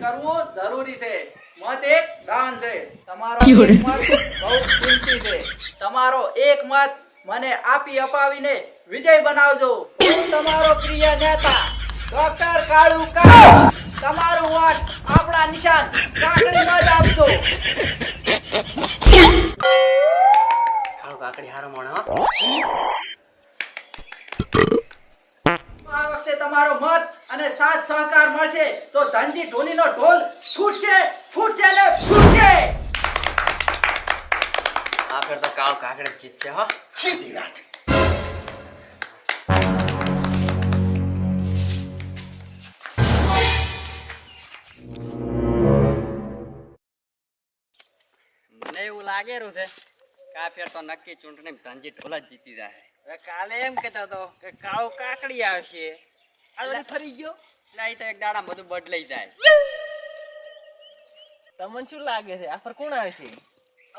કરવું જરૂરી છે. મત એક દાન છે. તમારો એક મત બહુ કિંમતી છે. તમારો એક મત મને આપી અપાવીને વિજય બનાવજો. હું તમારો પ્રિય નેતા ડોક્ટર કાળુ તમારું વોટ આપણા નિશાન કાકડીમાં જ આપજો. કાળો કાકડી હારો મોણો આ વખતે તમારો મત અને સાથ સહકાર મળશે તો ધનજી ઢોલીનો ઢોલ ફૂટશે ફૂટશે ને ફૂટશે. આ ફેર તો કાવ કાકડી જીતશે હો. સીધી વાત. મને એવું લાગેલું છે કાફેર તો નક્કી ચૂંટણી ધનજી ઢોલા જ જીતી જાય કાલે એમ કહેતા હતો કે કાવ કાકડી આવશે. આ ફરી ગયો. ના તો એક દાડા બધું બદલાઈ જાય. તમને શું લાગે છે? આ પર કોણ આવશે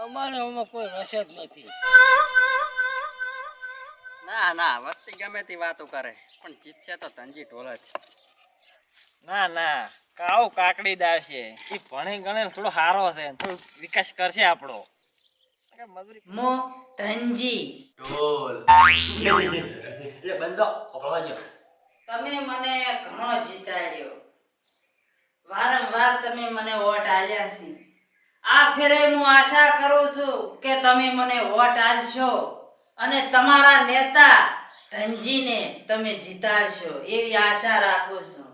અમારે આમાં કોઈ રસ જ નથી. ના ના વસ્તી ગમે તે વાતો કરે પણ જીતશે તો તંજી ઢોલ જ. ના ના કાવ કાકડી દાવ છે. એ ભણે ગણે થોડો સારો છે થોડો વિકાસ કરશે આપણો. મો તંજી મો એટલે બંધો અપળવાજો તમે મને ઘણો જીતાડ્યો. વારંવાર તમે મને વોટ આલ્યા છે. આ ફેરે હું આશા કરું છું કે તમે મને વોટ આલશો અને તમારા નેતા ધનજીને તમે જીતાડશો એવી આશા રાખું છું.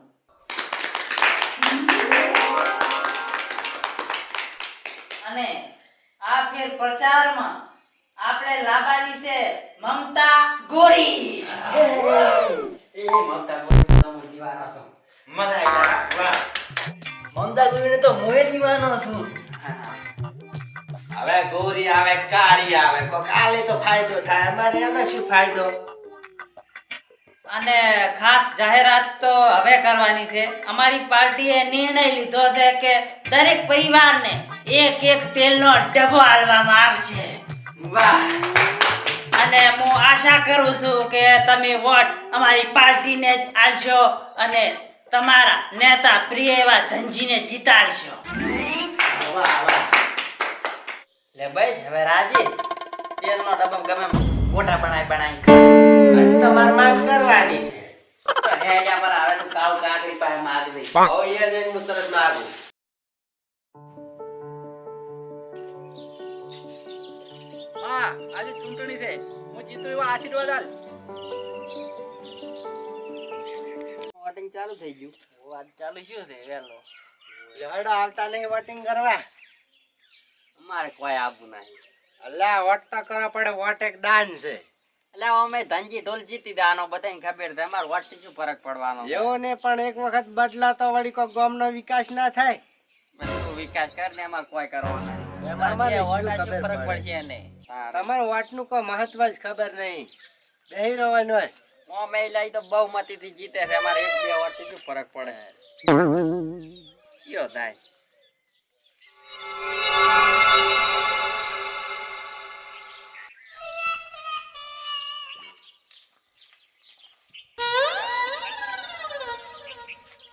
અને આ ફેર પ્રચારમાં આપણે લાબા છે મમતા ગોરી. મમતા ગુરુને તો મોએ દીવાનો છું હવે ગોરી આવે કાળી આવે. કોક આલે તો ફાયદો થાય. અમારે એમાં શું ફાયદો? અને ખાસ જાહેરાત તો હવે કરવાની છે. અમારી પાર્ટીએ નિર્ણય લીધો છે કે દરેક પરિવારને એક એક તેલનો ડબ્બો આપવામાં આવશે. વાહ. અને હું આશા કરું છું કે તમે વોટ અમારી પાર્ટીને જ આલશો અને તમારા નેતા પ્રિય એવા ધનજીને જીતાડશો. લે બસ હવે રાજી? તેલનો ડબ્બો ગમે મોટા બનાવી બનાવી. અને તમાર માફ કરવાની છે. હે હેડ્યા પર આવે તો કાવ કાકડી પાસે મારી દઈ ઓ યે જઈને હું તરત માગું હા આજે ચૂંટણી છે. હું જીતું એવા આશીર્વાદ આલ. વોટિંગ ચાલુ થઈ ગયું. વાત ચાલુ શું છે વેલો લડો હાલતા નહીં વોટિંગ કરવા. અમારે કોઈ આવવું નહીં. અલ્યા વોટ તો કરવા પડે વોટ એક દાન છે. એટલે અમે ધનજી ઢોલ જીતી દેવાનો બધાને ખબર છે અમારે વોટથી શું ફરક પડવાનો એવું ને પણ એક વખત બદલાતો વળી કોઈ ગામનો વિકાસ ના થાય. વિકાસ કર ને અમારે કોઈ કરવાનો નહીં. શું વોટ ફરક પડશે એને? તારે. તમારે વોટનું કોઈ મહત્વ જ ખબર નહીં. બેહી રહેવાનું હોય. હું તો બહુ મતી થી જીતે છે. અમારે એક બે વોટથી શું ફરક પડે? કયો થાય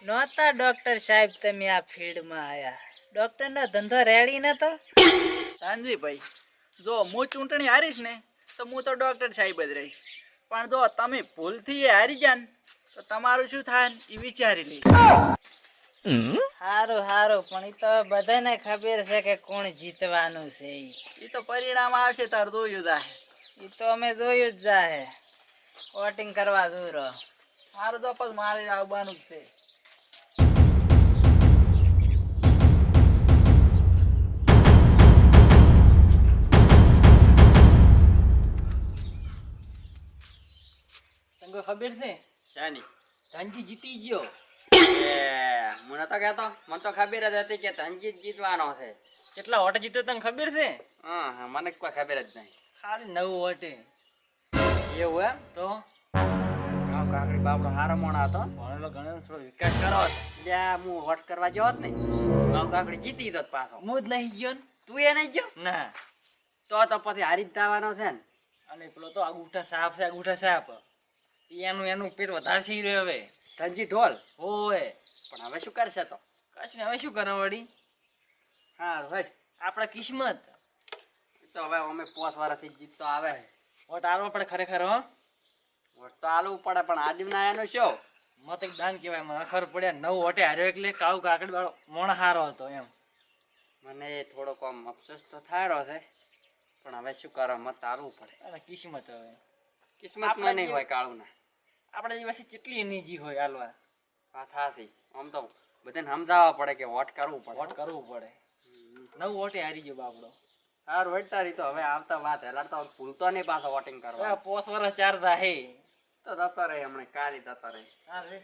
નહોતા ડોક્ટર સાહેબ તમે આ ફિલ્ડમાં આયા. ડોક્ટરનો ધંધો રેડી નતો? ધનજીભાઈ જો હું ચૂંટણી હારીશ ને તો હું તો ડૉક્ટર સાહેબ જ રહીશ. પણ જો તમે ભૂલથી એ હારી જાન તો તમારું શું થાય એ વિચારી લઈ હારું હારું પણ એ તો બધાને ખબર છે કે કોણ જીતવાનું છે એ તો પરિણામ આવશે તાર જોયું જાહે. એ તો અમે જોયું જ જાહે. વોટિંગ કરવા દૂરો મારું તો પછી મારે આવવાનું જ છે. તને ખબર છે? શાની? ધનજી જીતી ગયો. મને તો કહેતો મને તો ખબર જ હતી કે ધનજી જીતવાનો છે. કેટલા વોટ જીત્યો તને ખબર છે? હા હા મને કોઈ ખબર જ નહીં. ખાલી નવ વોટે. એવું એમ? તો? કાકડી બાપડો હારો મોણા હતો. ભણેલો ગણેલો થોડો વિકાસ કરો. જ્યાં હું વોટ કરવા ગયો હોત ને કાળો કાકડી જીતી દોત પાછો. હું જ નહીં ગયો ને. તું એ નહીં ગયો? ના. તો તો પછી હારી જ જવાનો છે ને. અને પેલો તો અંગૂઠા સાપ છે અંગૂઠા સાપ. એનું એનું પેટ વધારે સી રહ્યો હવે. ધનજી ઢોલ. ઓય. પણ હવે શું કરશે તો? કશું હવે શું કરવા વળી? હા ભાઈ આપણા કિસ્મત. તો હવે અમે પોસ વાળાથી જીત તો આવે. વોટ આલવો પડે ખરેખર હો? વોટ તો આલવું પડે પણ આદિમના એનો શો? મત એક દાન કહેવાય મને ખબર પડ્યા નવ વોટે હાર્યો એટલે કાવ કાકડ વાળો મોણ હારો હતો એમ. મને થોડોક આમ અફસોસ તો થાયરો છે પણ હવે શું કરો મત આલવું પડે. કિસ્મત હવે. કિસ્મતમાં નહીં હોય કાળુના. આપણે પાસે કેટલી એનર્જી હોય હાલવા. હાથી આમ તો બધાને સમજાવવા પડે કે વોટ કરવું પડે. વોટ કરવું પડે. નવ વોટે હારી ગયો બાપડો. સારું રહી તો હવે આવતા વાત. હેલા તો ભૂલતો નહીં પાછો વોટિંગ કરવા. પોસ વર્ષ ચાર થાય તો જતો રહે હમણાં કાલે જતો રહે. હા રે